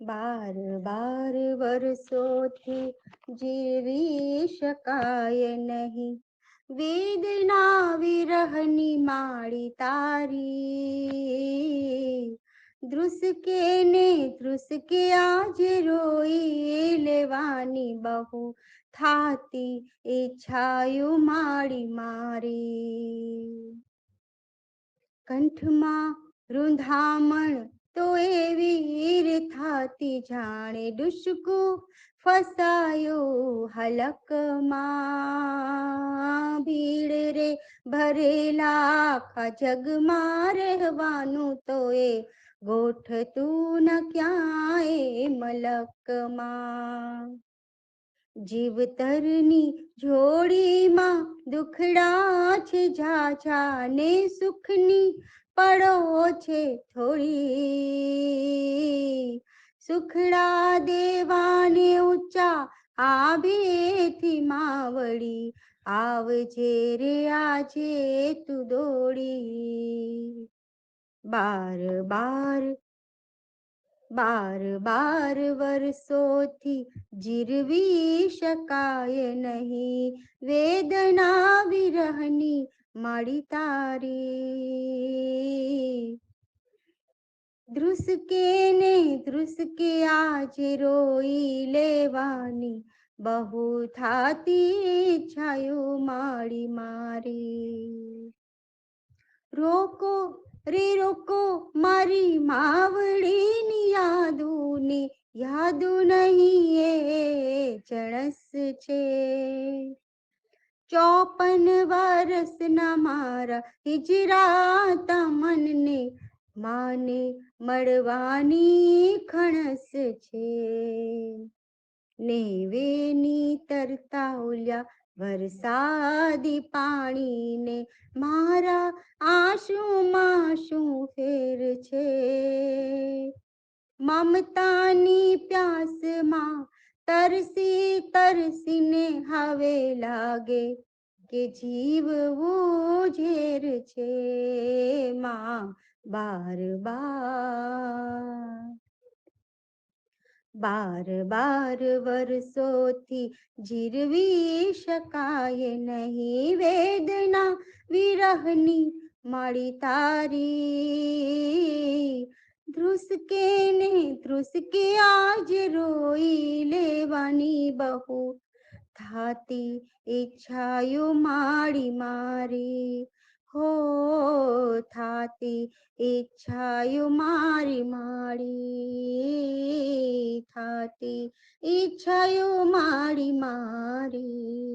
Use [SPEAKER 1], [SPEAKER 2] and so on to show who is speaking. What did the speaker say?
[SPEAKER 1] બાર બાર વર્ષોથી જીવી શકાય નહીં. વેદના વિરહની માળી તારી. ધ્રુસકે ને ધ્રુસકે આજે રોઈ લેવાની બહુ થાતી ઈચ્છાયું માડી મારી. કંઠમાં રૂંધામણ તો એવી થાતી જાણે ડુસકું ફસાયું હલકમાં ભીડ રે ભરેલા આખા જગમાં રહેવાનું તો એ ગોઠતું ન ક્યાંય મલકમાં જીવતરની જોડીમાં દુખડા છે ઝાઝા ને સુખની પડો છે થોડી. સુખડા દેવાને ઊંચા આભેથી માવડી, આવજે રે આજે તું દોડી. બાર બાર બાર બાર વર્ષોથી જીરવી શકાય નહીં. વેદના વિરહની માડી તારી ધ્રુસકે ને ધ્રુસકે આજે રોઈ લેવાની. બહુ થાતી છાયો માળી મારી. રોકો રે રોકો મારી માવડીની યાદોને, યાદો નહીં એ ચણસ છે. ચોપન વર્ષના મારા હિજરા મનને માને મળવાની ખણસ છે. નેવેની તરતા ઓલ્યા વરસાદી પાણીને મારા આંસુમાં શું ફેર છે? મમતાની પ્યાસમાં તરસી તરસીને હવે લાગે કે જીવવું ઝેર છે. માં બાર બાર બાર બાર વર્ષોથી જીરવી શકાય નહીં વેદના વિરહની માળી તારી ધ્રુસકે ને ધ્રુસકે આજ રોઈ લેવાની બહુ થાતી ઈચ્છાયો માડી મારી હો થાતી ઈચ્છાયો મારી મારી થાતી ઈચ્છાયો મારી મારી